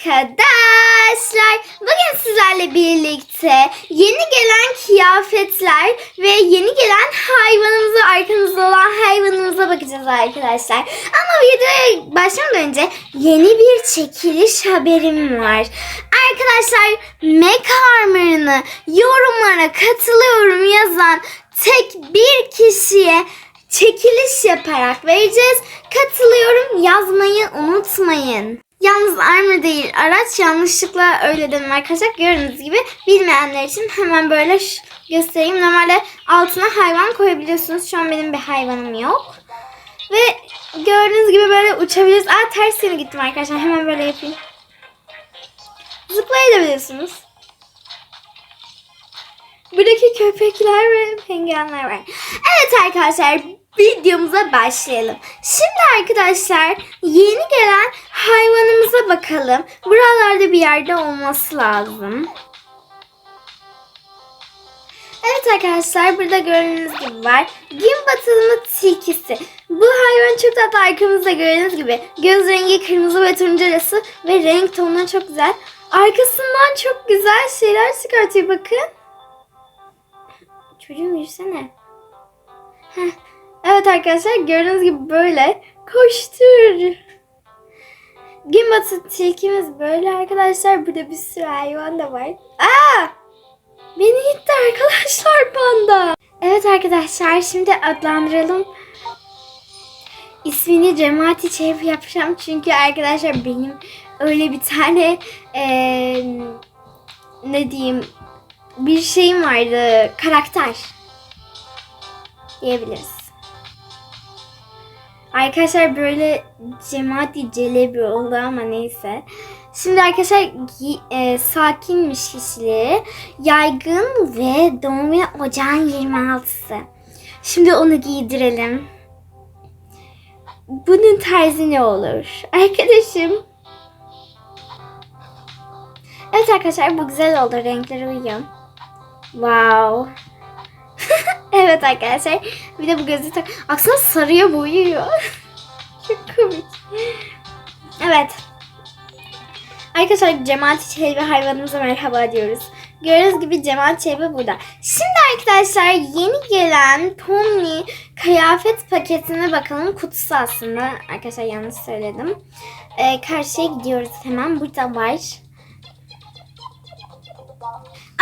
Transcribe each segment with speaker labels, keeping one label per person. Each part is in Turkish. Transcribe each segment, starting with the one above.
Speaker 1: arkadaşlar. Bugün sizlerle birlikte yeni gelen kıyafetler ve yeni gelen hayvanımıza, arkamızda olan hayvanımıza bakacağız arkadaşlar. Ama videoya başlamadan önce yeni bir çekiliş haberim var. Arkadaşlar Mac Armor'ını yorumlara katılıyorum yazan tek bir kişiye çekiliş yaparak vereceğiz. Katılıyorum yazmayı unutmayın. Yalnız armor değil araç yanlışlıkla öyle dedim arkadaşlar. Gördüğünüz gibi bilmeyenler için hemen böyle göstereyim. Normalde altına hayvan koyabiliyorsunuz. Şu an benim bir hayvanım yok. Ve gördüğünüz gibi böyle uçabiliriz. Aa ters yana gittim arkadaşlar. Hemen böyle yapayım. Zıplayabiliyorsunuz. Buradaki köpekler ve penguenler var. Evet arkadaşlar videomuza başlayalım. Şimdi arkadaşlar yeni gelen hayvanımıza bakalım. Buralarda bir yerde olması lazım. Evet arkadaşlar burada gördüğünüz gibi var. Gün batımı tilkisi. Bu hayvan çok tatlı arkamızda gördüğünüz gibi. Göz rengi kırmızı ve turuncu arası ve renk tonları çok güzel. Arkasından çok güzel şeyler çıkartıyor bakın. Çocuğum yürüsene. Heh. Evet arkadaşlar gördüğünüz gibi böyle koştur. Gün batı tilkimiz böyle arkadaşlar. Burada bir sürü hayvan da var. Aa! Beni gitti arkadaşlar panda. Evet arkadaşlar şimdi adlandıralım. İsmini Cemaati Çevir yapacağım. Çünkü arkadaşlar benim öyle bir tane eee, ne diyeyim bir şeyim vardı. Karakter. Diyebiliriz. Arkadaşlar böyle cemaati celebi oldu ama neyse. Şimdi arkadaşlar e, sakinmiş kişiliği. Yaygın ve doğum günü ocağın 26'sı. Şimdi onu giydirelim. Bunun tarzı ne olur? Arkadaşım. Evet arkadaşlar bu güzel oldu. Renkleri uyuyor. Wow. Evet arkadaşlar. Bir de bu gözü tak. Aslında sarıya boyuyor. Çok komik. Evet. Arkadaşlar Cemaat Çelebi hayvanımıza merhaba diyoruz. Gördüğünüz gibi Cemaat Çelebi burada. Şimdi arkadaşlar yeni gelen Pomni kıyafet paketine bakalım. Kutusu aslında. Arkadaşlar yanlış söyledim. Ee, karşıya gidiyoruz hemen. Burada var.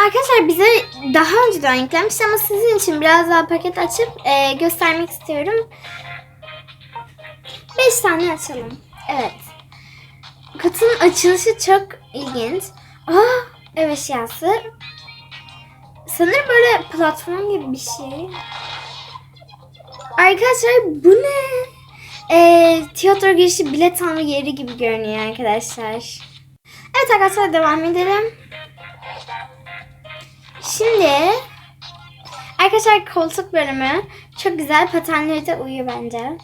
Speaker 1: Arkadaşlar bize daha önceden yüklenmiş ama sizin için biraz daha paket açıp e, göstermek istiyorum. 5 tane açalım. Evet. Kutunun açılışı çok ilginç. Aa, ev eşyası. Sanırım böyle platform gibi bir şey. Arkadaşlar bu ne? E, tiyatro girişi bilet alma yeri gibi görünüyor arkadaşlar. Evet arkadaşlar devam edelim. Şimdi arkadaşlar koltuk bölümü çok güzel patenleri de uyuyor bence.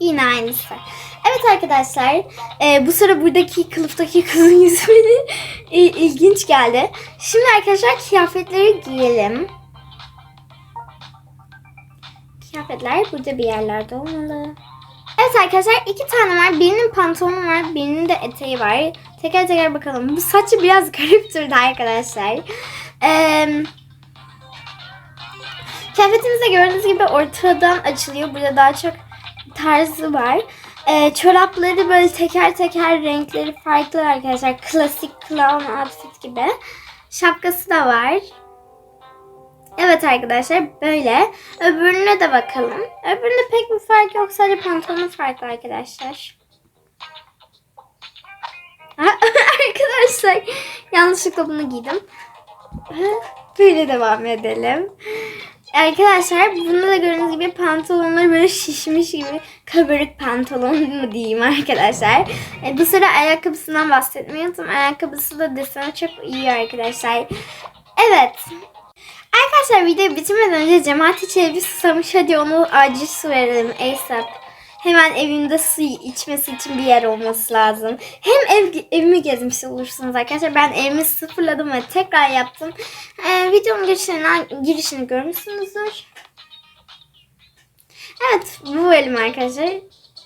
Speaker 1: Yine aynısı. Evet arkadaşlar e, bu sıra buradaki kılıftaki kızın yüzü beni e, ilginç geldi. Şimdi arkadaşlar kıyafetleri giyelim. Kıyafetler burada bir yerlerde olmalı. Evet arkadaşlar iki tane var. Birinin pantolonu var, birinin de eteği var. Teker teker bakalım. Bu saçı biraz garip durdu arkadaşlar. Ee, kıyafetimiz de gördüğünüz gibi ortadan açılıyor. Burada daha çok tarzı var. Ee, çorapları böyle teker teker renkleri farklı arkadaşlar. Klasik clown outfit gibi. Şapkası da var. Evet arkadaşlar böyle. Öbürüne de bakalım. Öbüründe pek bir fark yok. Sadece pantolonun farklı arkadaşlar. arkadaşlar yanlışlıkla bunu giydim. Böyle devam edelim. Arkadaşlar bunda da gördüğünüz gibi pantolonları böyle şişmiş gibi kabarık pantolon mu diyeyim arkadaşlar. E, bu sıra ayakkabısından bahsetmeyi unuttum. Ayakkabısı da deseni çok iyi arkadaşlar. Evet. Arkadaşlar video bitirmeden önce Cemaati Çelebi susamış. Hadi onu acil su verelim ASAP. Hemen evinde su içmesi için bir yer olması lazım. Hem ev, evimi gezmiş olursunuz arkadaşlar. Ben evimi sıfırladım ve tekrar yaptım. Ee, videonun girişini, girişini görmüşsünüzdür. Evet bu bölüm arkadaşlar.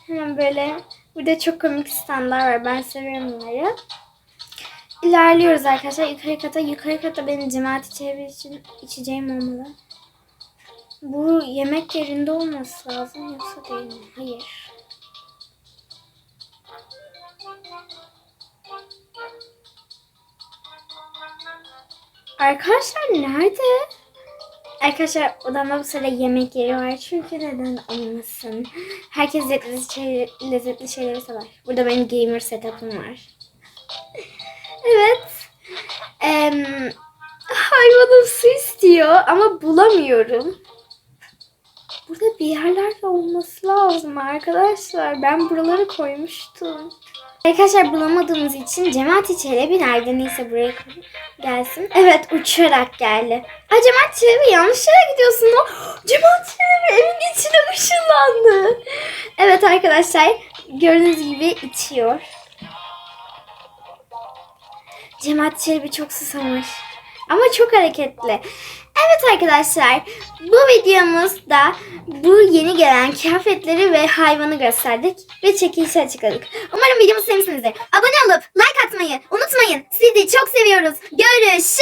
Speaker 1: Hemen böyle burada çok komik standlar var. Ben seviyorum bunları. İlerliyoruz arkadaşlar. Yukarı kata. Yukarı kata benim cemaat içevi için içeceğim olmalı. Bu yemek yerinde olması lazım yoksa değil mi? Hayır. Arkadaşlar nerede? Arkadaşlar odamda bu sırada yemek yeri var. Çünkü neden olmasın? Herkes lezzetli, şey, lezzetli şeyleri sever. Burada benim gamer setup'ım var. Evet. Em, hayvanım su istiyor ama bulamıyorum. Burada bir yerlerde olması lazım arkadaşlar. Ben buraları koymuştum. Arkadaşlar bulamadığımız için Cemaat Çelebi nerede neyse buraya gelsin. Evet uçarak geldi. Aa Cemaat Çelebi yanlış yere gidiyorsun. O Cemaat Çelebi evin içine ışınlandı. Evet arkadaşlar gördüğünüz gibi itiyor. Cemaat Çelebi çok susamış. Ama çok hareketli. Evet arkadaşlar bu videomuzda bu yeni gelen kıyafetleri ve hayvanı gösterdik ve çekilişi açıkladık. Umarım videomuzu sevmişsinizdir. Abone olup like atmayı unutmayın. Sizi çok seviyoruz. Görüşürüz.